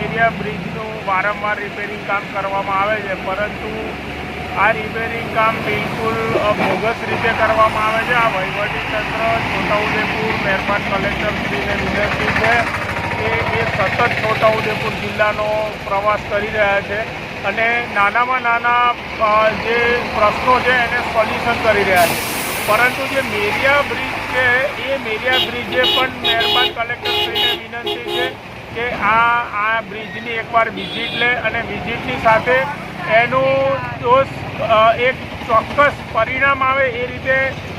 મેરિયા બ્રિજનું વારંવાર રિપેરિંગ કામ કરવામાં આવે છે. પરંતુ આ રિપેરિંગ કામ બિલકુલ બોગસ રીતે કરવામાં આવે છે. આ વહીવટીતંત્ર છોટાઉદેપુર મહેરબાન કલેક્ટરશ્રીને વિનંતી છે કે એ સતત છોટાઉદેપુર જિલ્લાનો પ્રવાસ કરી રહ્યા છે અને નાનામાં નાના જે પ્રશ્નો છે એને સોલ્યુશન કરી રહ્યા છે. પરંતુ જે મેરિયા બ્રિજ છે, એ મેરિયા બ્રિજે પણ મહેરબાન કલેક્ટરશ્રીને વિનંતી છે કે આ આ બ્રિજની એકવાર વિઝિટ લે અને વિઝિટની સાથે એનું જો એક ચોક્કસ પરિણામ આવે એ રીતે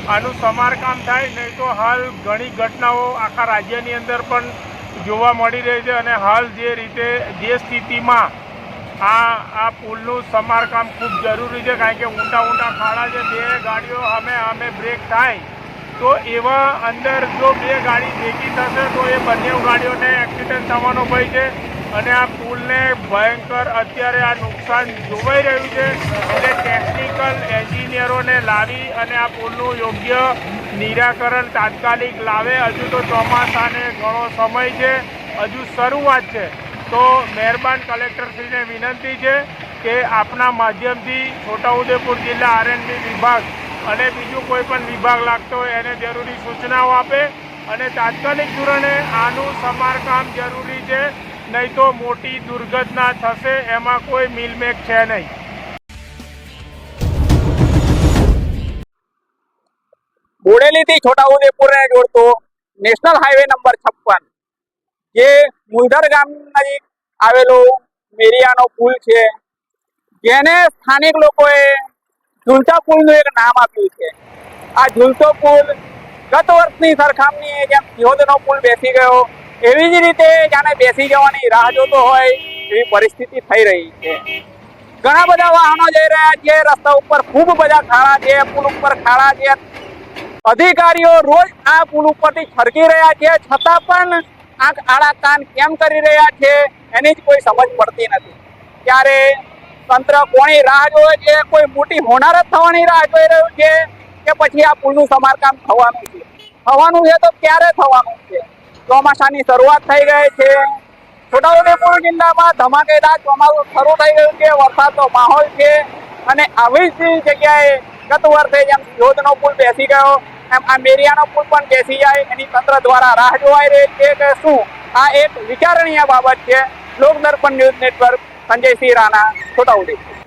આનું સમારકામ થાય. નહીં તો હાલ ઘણી ઘટનાઓ આખા રાજ્યની અંદર પણ જોવા મળી રહી છે અને હાલ જે રીતે, જે સ્થિતિમાં આ આ પુલનું સમારકામ ખૂબ જરૂરી છે, કારણ કે ઊંડા ઊંડા ખાડા છે, બે ગાડીઓ અમે અમે બ્રેક થાય. તો એવા અંદર જો બે ગાડી ભેગી થશે, તો એ બંને ગાડીઓને એક્સિડન્ટ થવાનો ભય છે. અને આ પુલને ભયંકર અત્યારે આ નુકસાન જોવાઈ રહ્યું છે. એટલે ટેકનિકલ એન્જિનિયરોને લાવી અને આ પુલનું યોગ્ય નિરાકરણ તાત્કાલિક લાવે. હજુ તો ચોમાસાને ઘણો સમય છે. હજુ શરૂઆત છે. તો મહેરબાન કલેક્ટરશ્રીને વિનંતી છે કે આપના માધ્યમથી છોટાઉદેપુર જિલ્લા આરએનબી વિભાગ અને બીજું કોઈ પણ વિભાગ લાગતો હોય એને જરૂરી સૂચનાઓ આપે અને તાત્કાલિક ધોરણે આનું સમારકામ જરૂરી છે, નહીં તો મોટી દુર્ઘટના થશે, એમાં કોઈ મિલમેક છે નહીં. બોડેલીથી છોટાઉદેપુરને જોડતો નેશનલ હાઈવે નંબર છપ્પન, જે મુલધર ગામ નજીક આવેલો મેરિયાનો પુલ છે. જેને સ્થાનિક લોકોએ ઝૂલતા પુલનું એક નામ આપ્યું છે. આ ઝૂલતો પુલ ગત વર્ષની સરખામણીએ જેમ સિહોદનો પુલ બેસી ગયો, એવી જ રીતે જાણે બેસી જવાની રાહ જોતો હોય એવી પરિસ્થિતિ થઈ રહી છે. ઘણા બધા વાહનો જઈ રહ્યા છે, રસ્તા ઉપર ખૂબ બધા ખાડા છે, પુલ ઉપર ખાડા છે. અધિકારીઓ રોજ આ પુલ ઉપરથી છરકી રહ્યા છે, છતાં પણ આંખ આડા કાન કેમ કરી રહ્યા છે, એની જ કોઈ સમજ પડતી નથી. ત્યારે તંત્ર કોની રાહ જોવે છે? કોઈ મોટી હોનારત થવાની રાહ જોઈ રહ્યું છે કે પછી આ પુલનું સમારકામ થવાનું છે? થવાનું છે તો ક્યારે થવાનું છે? ચોમાસાની શરૂઆત થઈ ગઈ છે. છોટાઉદેપુર જિલ્લામાં ધમાકેદાર ચોમાસું શરૂ થઈ ગયું છે. વરસાદનો માહોલ છે અને આવી જ જગ્યાએ ગત વર્ષે જેમ યોધનો પુલ બેસી ગયો, એમ આ મેરિયાનો પુલ પણ બેસી જાય. એની તંત્ર દ્વારા રાહ જોવાઈ રહી છે કે શું આ એક વિચારણીય બાબત છે. Lokdarpan news network. Sanjaysinh Rana Chhota Udepur.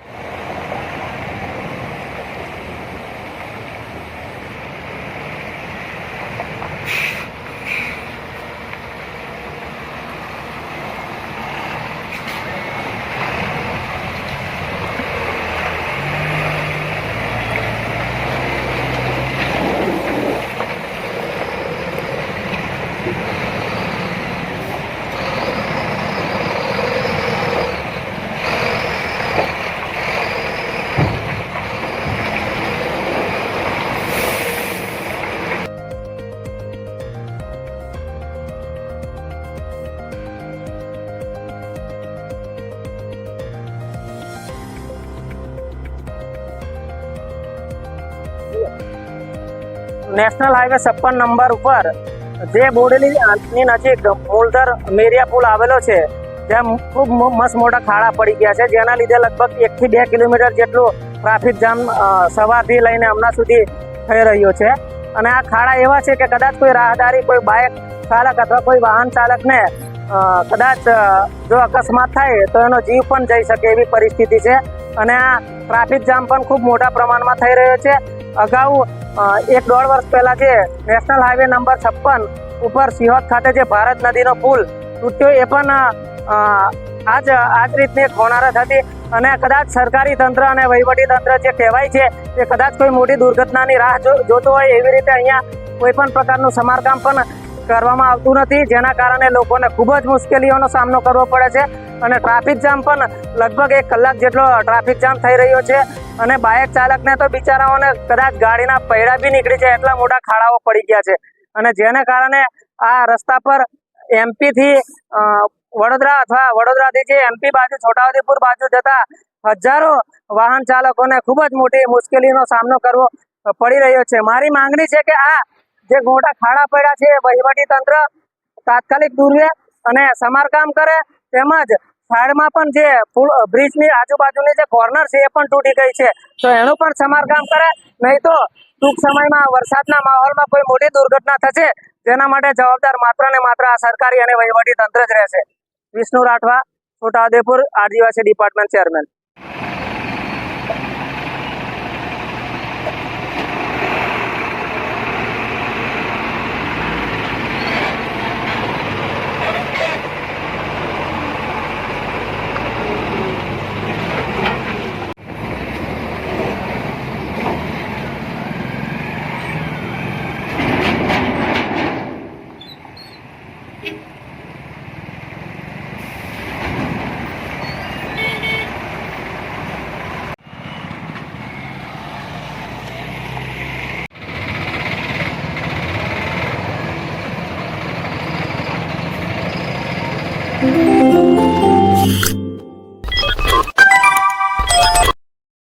National highway છપ્પન નંબર ઉપર જે બોડેલી ની નજીક મૂળધર મેરિયા પુલ આવેલો છે, ત્યાં ખૂબ મસ્ત મોટા ખાડા પડી ગયા છે, જેના લીધે લગભગ એકથી બે કિલોમીટર જેટલું ટ્રાફિક જામ સવારથી લઈને હમણાં સુધી થઈ રહ્યો છે. અને આ ખાડા એવા છે કે કદાચ કોઈ રાહદારી, કોઈ બાઇક ચાલક અથવા કોઈ વાહન ચાલકને કદાચ જો અકસ્માત થાય તો એનો જીવ પણ જઈ શકે એવી પરિસ્થિતિ છે. અને આ ટ્રાફિક જામ પણ ખૂબ મોટા પ્રમાણમાં થઈ રહ્યો છે. અગાઉ એક દોઢ વર્ષ પહેલા જે નેશનલ હાઈવે નંબર છપ્પન ઉપર સિહોદ ખાતે જે ભારત નદીનો પુલ તૂટ્યો એ પણ આજ આજ રીતની એક હોનારત હતી. અને કદાચ સરકારી તંત્ર અને વહીવટી તંત્ર જે કહેવાય છે, એ કદાચ કોઈ મોટી દુર્ઘટનાની રાહ જો- જોતો હોય એવી રીતે અહીંયા કોઈ પણ પ્રકારનું સમારકામ પણ કરવામાં આવતું નથી, જેના કારણે લોકોને ખૂબ જ મુશ્કેલીઓનો સામનો કરવો પડે છે. અને ટ્રાફિક જામ પણ લગભગ એક કલાક જેટલો ટ્રાફિક જામ થઈ રહ્યો છે. અને બાઇક ચાલકને તો બિચારાઓને કદાચ ગાડીના પૈડા બી નીકળી છે એટલા મોટા ખાડાઓ પડી ગયા છે. અને જેને કારણે આ રસ્તા પર એમપી થી વડોદરા અથવા વડોદરાથી જે એમપી બાજુ, છોટાઉદેપુર બાજુ જતા હજારો વાહન ચાલકોને ખૂબ જ મોટી મુશ્કેલીનો સામનો કરવો પડી રહ્યો છે. મારી માંગણી છે કે આ જે મોટા ખાડા પડ્યા છે, વહીવટી તંત્ર તાત્કાલિક દૂરવે અને સમારકામ કરે તેમજ સાઈડમાં પણ જે બ્રિજની આજુબાજુની જે કોર્નર છે એ પણ તૂટી ગઈ છે. તો એનું પણ સમારકામ કરે નહીં તો ટૂંક સમયમાં વરસાદના માહોલમાં કોઈ મોટી દુર્ઘટના થશે, જેના માટે જવાબદાર માત્ર ને માત્ર આ સરકારી અને વહીવટી તંત્ર જ રહેશે. વિષ્ણુ રાઠવા, છોટાઉદેપુર, આદિવાસી ડિપાર્ટમેન્ટ ચેરમેન